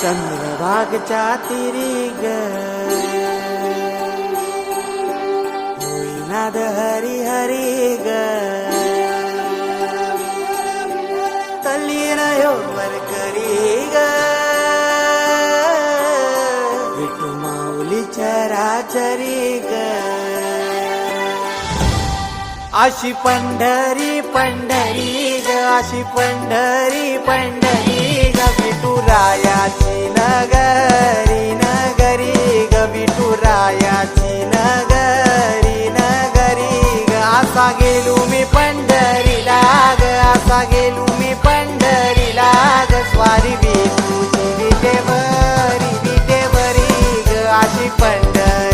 चंद्रभागच्या तिरी ग नद हरी हरी ग. तल्लीन वर चराचरी ग. अशी पंढरी पंढरी ग अशी पंढरी पंढरी ग विठुरायाची नगरी नगरी ग विठुरायाची नगरी नगरी ग. असा गेलो मी पंढरी. pandai